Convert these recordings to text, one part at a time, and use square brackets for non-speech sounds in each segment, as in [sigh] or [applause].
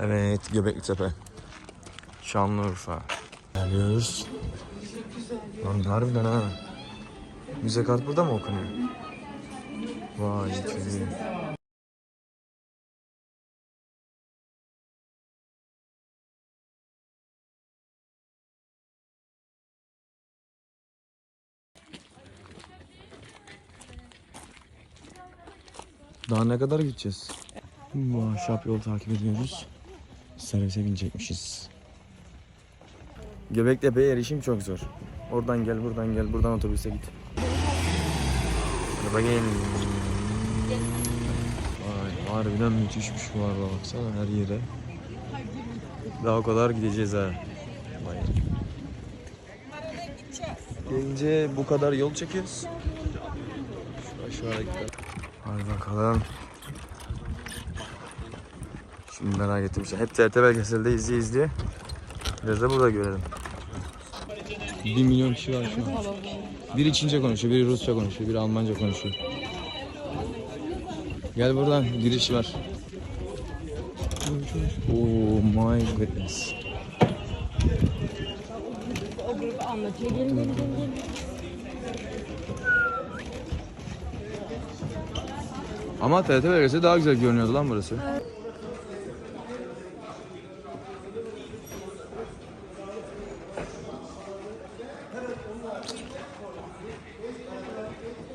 Evet Göbekli Tepe. Şanlıurfa. Geliyoruz. Lan harbiden ha. Müze kart burada mı okunuyor? Vay çocuğum. Daha ne kadar gideceğiz? Bu ahşap yol takip ediyoruz. Servise binecekmişiz. Göbektepe'ye erişim çok zor. Oradan gel, buradan gel, buradan otobüse git. Hadi bakayım. Vay, harbiden müthişmiş bu araba baksana her yere. Daha o kadar gideceğiz ha. Vay. Gelince bu kadar yol çekiyoruz. Şu aşağıya gidelim. Hadi bakalım. Şimdi merak ettim işte. Hep TRT belgeselde izleye izleye. Biraz da burada görelim. 1 milyon kişi var şu an. Biri Çince konuşuyor, biri Rusça konuşuyor, biri Almanca konuşuyor. Gel buradan giriş var. Oh my goodness. O grubu anlatıyor. Gelin. Ama TRT belgeseli daha güzel görünüyordu lan burası.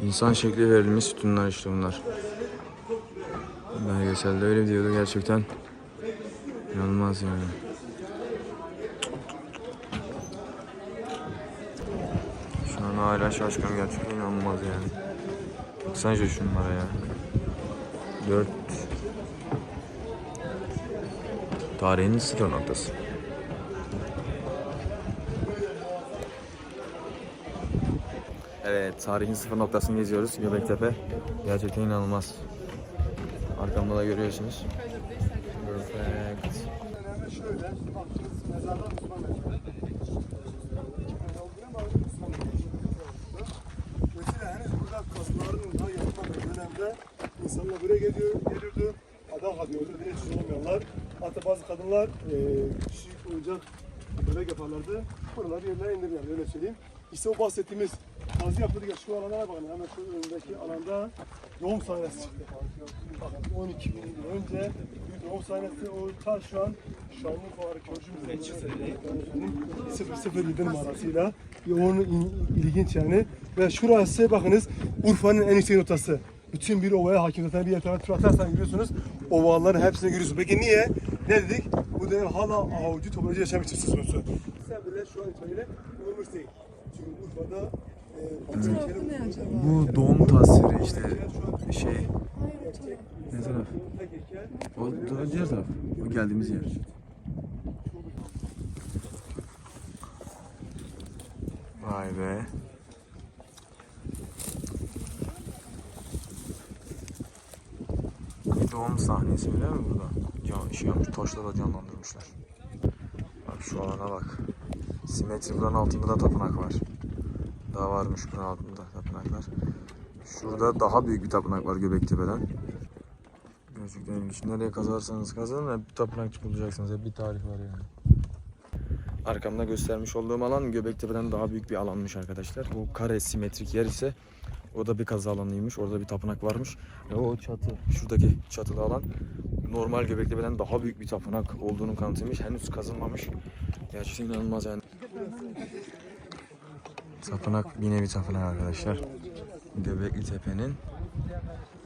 İnsan şekli verilmiş sütunlar işte bunlar. Belgeselde öyle diyordu gerçekten. İnanılmaz yani. Şu an hala şaşkın gerçekten inanılmaz yani. Baksana şu şunlara ya. 4 Tarihin sıfır noktası. Evet, tarihin sıfır noktasını geziyoruz. Göbektepe. Gerçekten inanılmaz. Arkamda da görüyorsunuz. Perfect. İnsanlar buraya geliyor, gelirdi, adam kalıyordu, direkt olmayanlar. Hatta bazı kadınlar e, kişi oyuncak bebek yaparlardı. Buraları yerine indirirler, öyle söyleyeyim. İşte o bahsettiğimiz kazı yapıldı ya şu alanlara bakın, hemen şu önündeki alanda doğum sahnesi çıktı. Bakın 12 bin yıl önce bir doğum sahnesi, o ta şu an Şanlıurfa Arkeoloji Müzesi 007 numarasıyla. İn- ilginç yani. Ve şurası bakınız Urfa'nın en yüksek notası. Bütün bir ovaya hakim zaten bir yatağa tur atarsan görüyorsunuz. Ovaların hepsini görüyorsun. Peki niye? Ne dedik? Bu dönem hala avucu toplayıcı yaşam için söz konusu. Sen bile şu an itibariyle bulunmuş değil. Çünkü Urfa'da Bu doğum tasviri işte şey. Ne taraf? O diğer taraf. O geldiğimiz yer. Vay be. Doğum sahnesi bile mi burada? Can, şey yapmış, taşla da canlandırmışlar. Bak şu alana bak. Simetri buranın altında da tapınak var. Daha varmış buranın altında tapınaklar. Şurada daha büyük bir tapınak var Göbektepe'den. Gerçekten ilginç. Nereye kazarsanız kazanın hep bir tapınak bulacaksınız. Hep bir tarih var yani. Arkamda göstermiş olduğum alan Göbektepe'den daha büyük bir alanmış arkadaşlar. O kare simetrik yer ise o da bir kazı alanıymış. Orada bir tapınak varmış. Ve o çatı, şuradaki çatılı alan normal Göbektepe'den daha büyük bir tapınak olduğunu kanıtlamış. Henüz kazılmamış. Gerçekten inanılmaz yani. Tapınak bir tapınak arkadaşlar. Göbekli Tepe'nin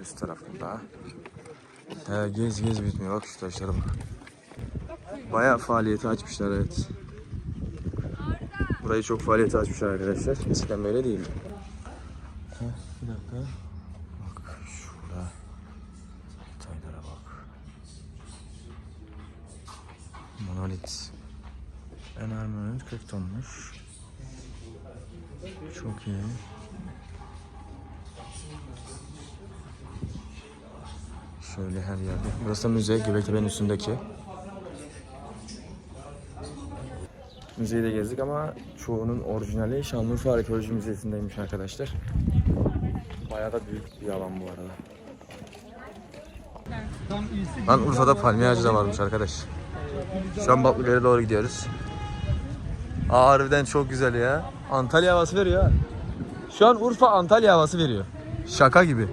üst tarafında. He, gez gez bitmiyor. Bak şu taşlara bak. Bayağı faaliyeti açmışlar evet. Burayı çok faaliyeti açmışlar arkadaşlar. Eskiden böyle değildi. Burası da müze. Göbektepe'nin üstündeki. Müzeyi de gezdik ama çoğunun orijinali Şanlıurfa Arkeoloji Müzesi'ndeymiş arkadaşlar. Bayağı da büyük bir alan bu arada. Lan Urfa'da palmiye ağacı da varmış arkadaş. Şu an Batlıgöl'e doğru gidiyoruz. Aa, harbiden çok güzel ya. Antalya havası veriyor. Şu an Urfa Antalya havası veriyor. Şaka gibi.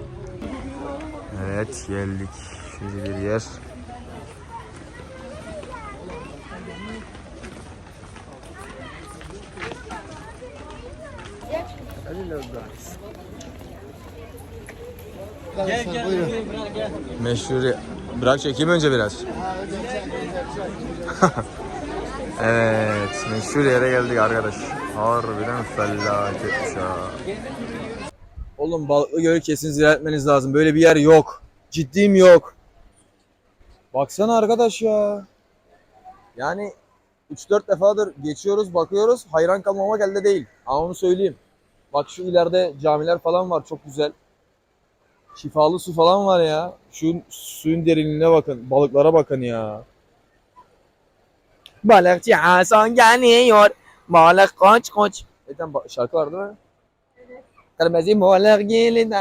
Evet geldik. Şöyle bir yer. Meşhur Bırak çekeyim önce biraz. [laughs] evet, meşhur yere geldik arkadaş. Harbiden felaketmiş ha. Oğlum Balıklıgöl'ü kesin ziyaret etmeniz lazım. Böyle bir yer yok. Ciddiyim yok. Baksana arkadaş ya. Yani 3-4 defadır geçiyoruz, bakıyoruz. Hayran kalmamak elde değil. Ama onu söyleyeyim. Bak şu ileride camiler falan var çok güzel. Şifalı su falan var ya. Şu suyun derinliğine bakın. Balıklara bakın ya. Balıkçı Hasan geliyor. Balık koç koç. Zaten şarkı var değil mi? Evet. Kırmızı balık geldi.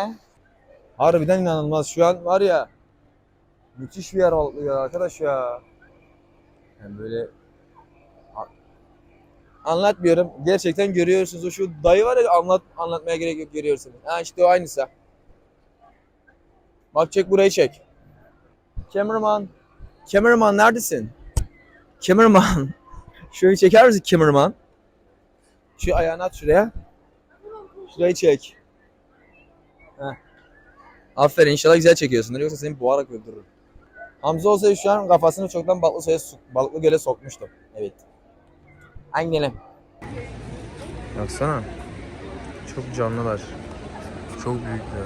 Harbiden inanılmaz. Şu an var ya. Müthiş bir yer ya arkadaş ya. Yani böyle anlatmıyorum. Gerçekten görüyorsunuz. O şu dayı var ya anlat anlatmaya gerek yok görüyorsunuz. Ha işte o aynısı. Bak çek burayı çek. Cameraman. Cameraman neredesin? Cameraman. [laughs] Şurayı çeker misin cameraman? Şu ayağını at şuraya. Şurayı çek. Heh. Aferin inşallah güzel çekiyorsundur yoksa seni boğarak öldürürüm. Hamza olsaydı şu an kafasını çoktan balıklı suya balıklı göle sokmuştum. Evet. Aynen. Baksana. Çok canlılar. Çok büyükler.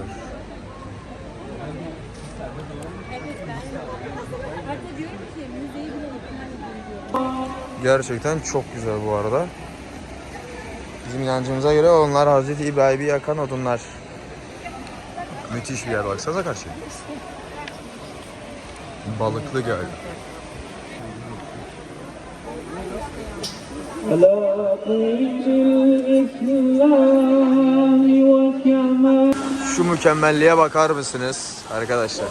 Gerçekten çok güzel bu arada. Bizim inancımıza göre onlar Hazreti İbrahim'i yakan odunlar. Müthiş bir yer baksanıza karşı. Balıklı göl. Şu mükemmelliğe bakar mısınız arkadaşlar?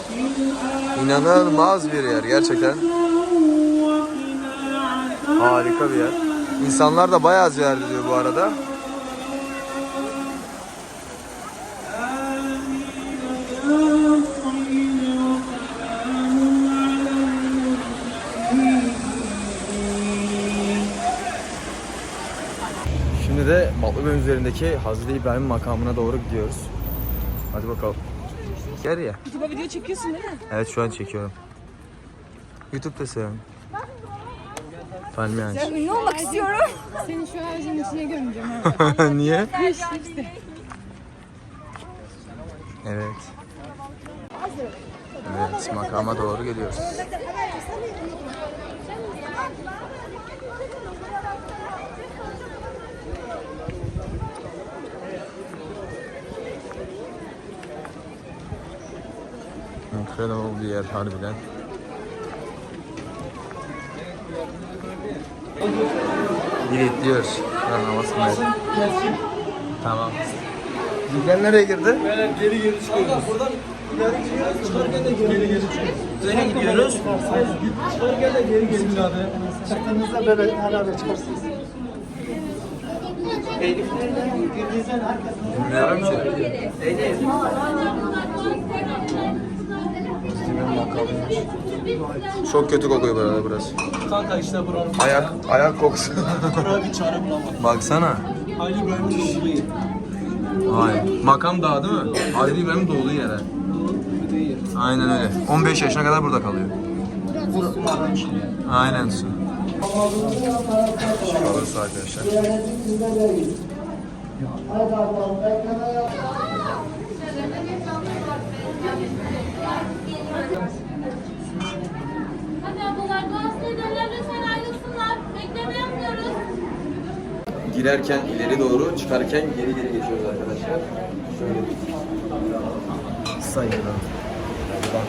İnanılmaz bir yer gerçekten. Harika bir yer. İnsanlar da bayağı ziyaret ediyor bu arada. Batlıgöl üzerindeki Hazreti İbrahim makamına doğru gidiyoruz. Hadi bakalım. Gel ya. YouTube'a video çekiyorsun değil mi? Evet şu an çekiyorum. YouTube'da seviyorum. Palmiye ağacı. Ben ünlü olmak istiyorum. Seni şu ağacın içine gömeceğim. [laughs] Niye? Evet. Evet makama doğru geliyoruz. Incredible bir yer harbiden. Gidiyoruz. Ben namaz kılmaya. Tamam. Bizden nereye girdi? Geri geri çıkıyoruz. Buradan çıkarken de geri geri çıkıyoruz. Böyle gidiyoruz. Çıkarken de geri geri çıkıyoruz. Çıktığınızda böyle herhalde çıkarsınız. Bilmiyorum ki. Çok kötü kokuyor burada burası. Kanka işte buranın Ayak, ayak kokusu. buraya bir çare bulamadım. Baksana. Ali İbrahim'in çiftliği. Hayır. Makam dağı değil mi? Hayri İbrahim doğduğu. Değil. Aynen öyle. 15 yaşına kadar burada kalıyor. Aynen su. Şurası arkadaşlar. Ayrılsınlar. Bekleme. Girerken ileri doğru, çıkarken geri geri geçiyoruz arkadaşlar. Şöyle. Bak.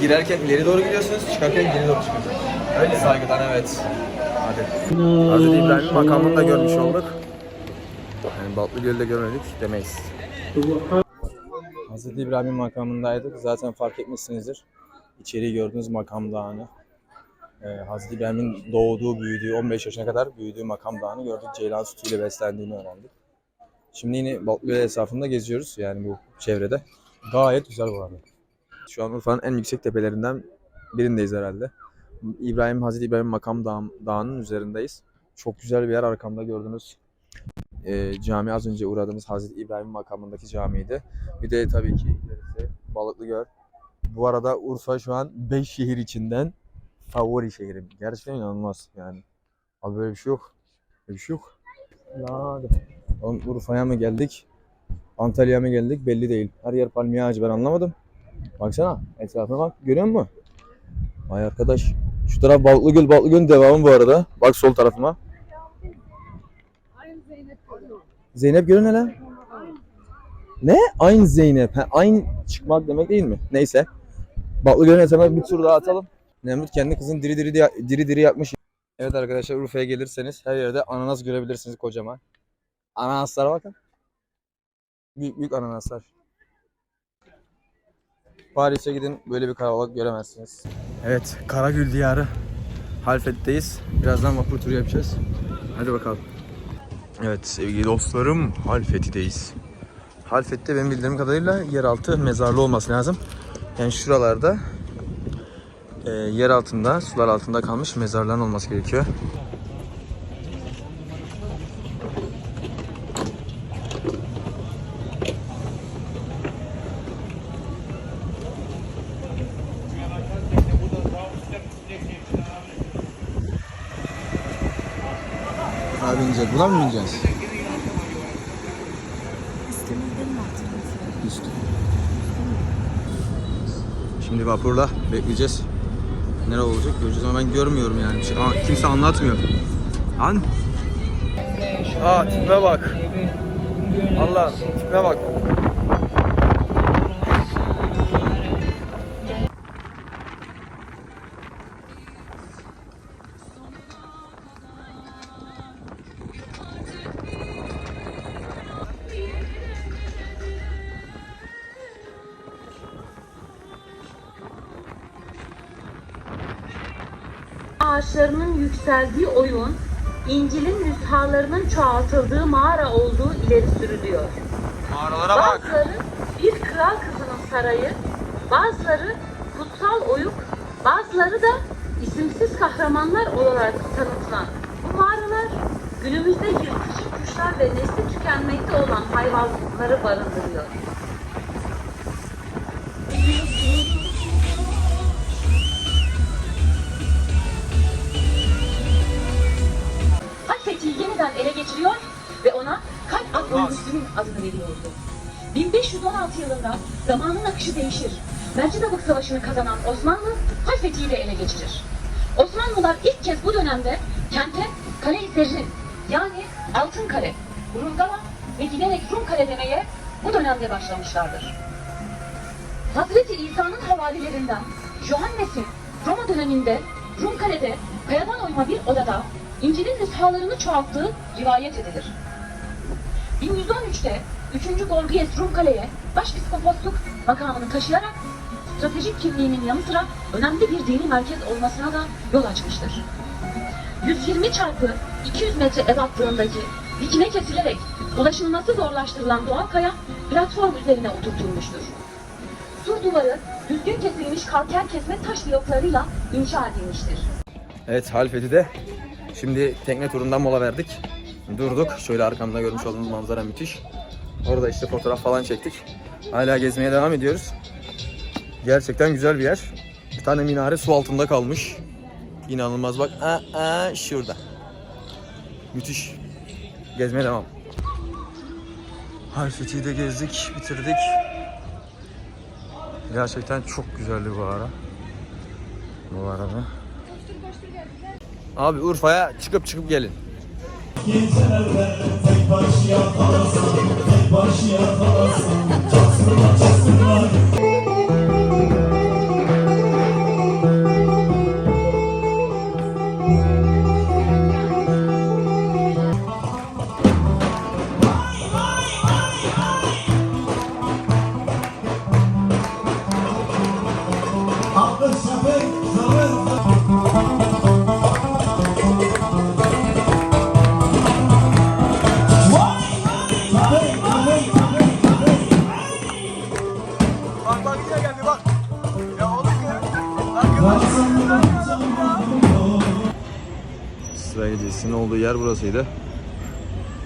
Girerken ileri doğru gidiyorsunuz, çıkarken geri doğru çıkıyorsunuz. Öyle saygıdan evet. Hadi. Hazreti İbrahim'in makamını da görmüş olduk. Yani Batlıgöl'de görmedik demeyiz. Hazreti İbrahim'in makamındaydık. Zaten fark etmişsinizdir. İçeriği gördünüz makam dağını. E, Hazreti İbrahim'in doğduğu, büyüdüğü, 15 yaşına kadar büyüdüğü makam dağını gördük. Ceylan sütüyle beslendiğini öğrendik. Şimdi yine Balıklıgöl etrafında geziyoruz yani bu çevrede. Gayet güzel bu arada. Şu an Urfa'nın en yüksek tepelerinden birindeyiz herhalde. İbrahim, Hazreti İbrahim Makam Dağı, Dağı'nın üzerindeyiz. Çok güzel bir yer arkamda gördüğünüz e, cami az önce uğradığımız Hazreti İbrahim makamındaki camiydi. Bir de tabii ki ilerisi Balıklıgöl. Bu arada Urfa şu an 5 şehir içinden favori şehrim. Gerçekten inanılmaz yani. Abi böyle bir şey yok. Böyle bir şey yok. Hadi. Oğlum Urfa'ya mı geldik? Antalya'ya mı geldik belli değil. Her yer palmiye ağacı ben anlamadım. Baksana etrafına bak görüyor musun? Vay arkadaş. Şu taraf Balıklıgöl, Balıklıgöl'ün devamı bu arada. Bak sol tarafıma. Zeynep Gölü ne lan? Ne? Aynı Zeynep. Ha, aynı çıkmak demek değil mi? Neyse. Balıklıgöl'ün etrafına bir tur daha atalım. Nemrut kendi kızını diri diri diri, diri, yakmış. Evet arkadaşlar Urfa'ya gelirseniz her yerde ananas görebilirsiniz kocaman. Ananaslara bakın. Büyük büyük ananaslar. Paris'e gidin böyle bir kalabalık göremezsiniz. Evet Karagül diyarı Halfet'teyiz. Birazdan vapur turu yapacağız. Hadi bakalım. Evet sevgili dostlarım Halfeti'deyiz. Halfet'te benim bildiğim kadarıyla yeraltı mezarlı olması lazım. Yani şuralarda e, yer altında, sular altında kalmış mezarların olması gerekiyor. Abi ineceğiz. Buna mı bineceğiz? Üstü. Şimdi vapurla bekleyeceğiz. Nere olacak göreceğiz ama ben görmüyorum yani. Bir şey. Aa, kimse anlatmıyor. Lan. Aa tipe bak. Allah tipe bak. Ağaçlarının yükseldiği oyun, İncil'in nüshalarının çoğaltıldığı mağara olduğu ileri sürülüyor. Mağaralara Bazıları bir kral kızının sarayı, bazıları kutsal oyuk, bazıları da isimsiz kahramanlar olarak tanıtılan bu mağaralar günümüzde yırtıcı kuşlar ve nesli tükenmekte olan hayvanları barındırıyor. Veriyordu. 1516 yılında zamanın akışı değişir. Mercidabık Savaşı'nı kazanan Osmanlı Halfeti'yi de ele geçirir. Osmanlılar ilk kez bu dönemde kente Kale-i Zerrin yani Altın Kale, Rumgala ve giderek Rum Kale demeye bu dönemde başlamışlardır. Hazreti İsa'nın havalilerinden Johannes'in Roma döneminde Rumkale'de kayadan oyma bir odada İncil'in nüshalarını çoğalttığı rivayet edilir. 1113'te 3. Gorgias Rumkale'ye başpiskoposluk makamını taşıyarak stratejik kimliğinin yanı sıra önemli bir dini merkez olmasına da yol açmıştır. 120 çarpı 200 metre ebatlığındaki dikine kesilerek ulaşılması zorlaştırılan doğal kaya platform üzerine oturtulmuştur. Sur duvarı düzgün kesilmiş kalker kesme taş bloklarıyla inşa edilmiştir. Evet Halfeti'de şimdi tekne turundan mola verdik. Durduk. Şöyle arkamda görmüş olduğunuz manzara müthiş. Orada işte fotoğraf falan çektik. Hala gezmeye devam ediyoruz. Gerçekten güzel bir yer. Bir tane minare su altında kalmış. İnanılmaz bak. Aa, aa, şurada. Müthiş. Gezmeye devam. Halfeti'yi de gezdik, bitirdik. Gerçekten çok güzeldi bu ara. Bu arada. Abi Urfa'ya çıkıp çıkıp gelin. Aklı sepet, zaman yer burasıydı.